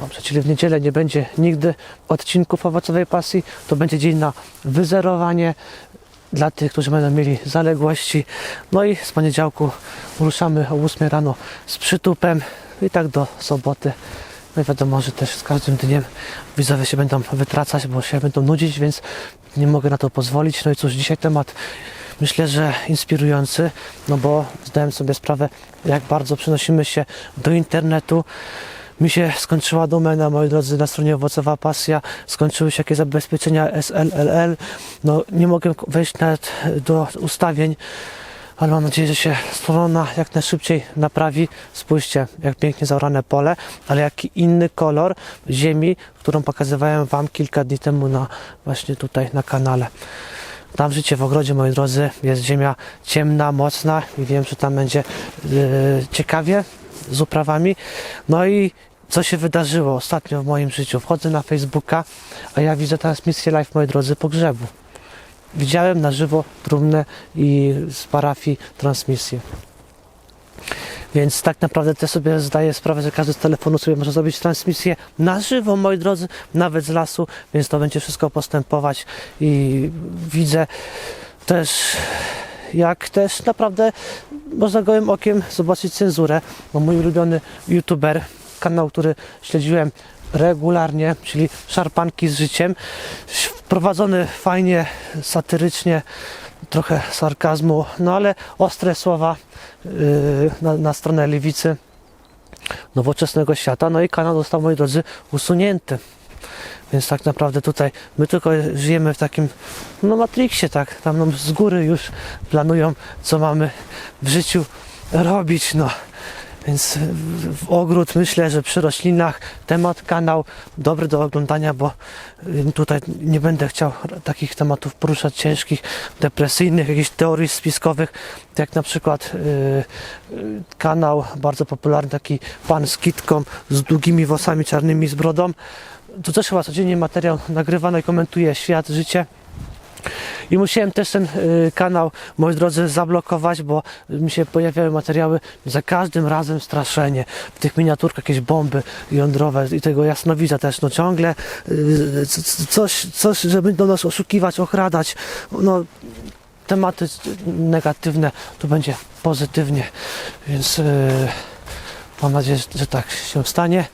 dobrze. Czyli w niedzielę nie będzie nigdy odcinków owocowej pasji. To będzie dzień na wyzerowanie dla tych, którzy będą mieli zaległości. No i z poniedziałku ruszamy o 8 rano z przytupem i tak do soboty. No i wiadomo, że też z każdym dniem widzowie się będą wytracać, bo się będą nudzić, więc nie mogę na to pozwolić. No i cóż, dzisiaj temat myślę, że inspirujący, no bo zdałem sobie sprawę, jak bardzo przenosimy się do internetu. Mi się skończyła domena, moi drodzy, na stronie Owocowa Pasja. Skończyły się jakieś zabezpieczenia SLLL. No, nie mogę wejść nawet do ustawień, ale mam nadzieję, że się strona jak najszybciej naprawi. Spójrzcie, jak pięknie zaorane pole, ale jaki inny kolor ziemi, którą pokazywałem Wam kilka dni temu na właśnie tutaj na kanale. Tam życie w ogrodzie, moi drodzy, jest ziemia ciemna, mocna i wiem, że tam będzie yy, ciekawie z uprawami. No i co się wydarzyło ostatnio w moim życiu? Wchodzę na Facebooka, a ja widzę transmisję live, moi drodzy, pogrzebu. Widziałem na żywo trumnę i z parafii transmisję. Więc tak naprawdę też sobie zdaję sprawę, że każdy z telefonu sobie może zrobić transmisję na żywo, moi drodzy, nawet z lasu, więc to będzie wszystko postępować i widzę też jak też naprawdę można gołym okiem zobaczyć cenzurę, bo mój ulubiony youtuber, kanał, który śledziłem regularnie, czyli Szarpanki z życiem, wprowadzony fajnie, satyrycznie, trochę sarkazmu, no ale ostre słowa yy, na, na stronę lewicy nowoczesnego świata. No i kanał został, moi drodzy, usunięty. Więc tak naprawdę tutaj my tylko żyjemy w takim no Matrixie, tak, tam nam z góry już planują, co mamy w życiu robić, no. Więc w- ogród myślę, że przy roślinach temat, kanał dobry do oglądania, bo tutaj nie będę chciał takich tematów poruszać ciężkich, depresyjnych, jakichś teorii spiskowych, jak na przykład y, y, kanał bardzo popularny, taki pan z kitką, z długimi włosami czarnymi, z brodą. Tu też chyba codziennie materiał nagrywany komentuje świat, życie. I musiałem też ten y, kanał, moi drodzy, zablokować, bo mi się pojawiały materiały za każdym razem straszenie. W tych miniaturkach jakieś bomby jądrowe i tego jasnowidza też, no ciągle y, coś, coś, żeby do nas oszukiwać, okradać. No, tematy negatywne, tu będzie pozytywnie, więc y, mam nadzieję, że tak się stanie.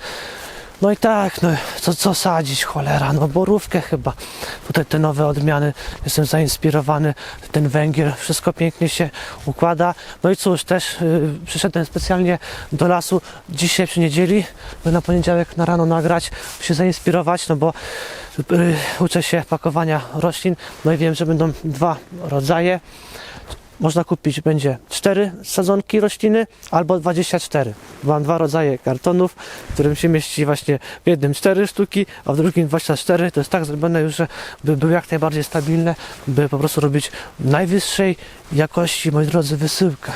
No i tak, no co, co sadzić, cholera, no borówkę chyba. Tutaj te nowe odmiany, jestem zainspirowany, ten węgiel, wszystko pięknie się układa. No i cóż, też y, przyszedłem specjalnie do lasu dzisiaj przy niedzieli, by na poniedziałek na rano nagrać, się zainspirować, no bo y, uczę się pakowania roślin, no i wiem, że będą dwa rodzaje. Można kupić będzie 4 sadzonki rośliny albo 24. Mam dwa rodzaje kartonów, w którym się mieści właśnie w jednym 4 sztuki, a w drugim 24. To jest tak zrobione już, że by były jak najbardziej stabilne, by po prostu robić najwyższej jakości, moi drodzy, wysyłkę.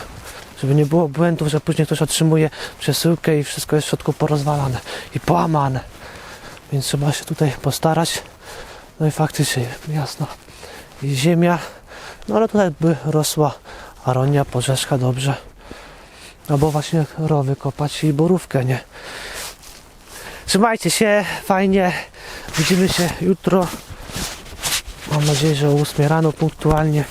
Żeby nie było błędów, że później ktoś otrzymuje przesyłkę i wszystko jest w środku porozwalane i połamane. Więc trzeba się tutaj postarać. No i faktycznie, jasno, ziemia no ale tutaj by rosła aronia, porzeszka dobrze. Albo właśnie rowy kopać i borówkę, nie? Trzymajcie się, fajnie. Widzimy się jutro. Mam nadzieję, że o 8 rano punktualnie.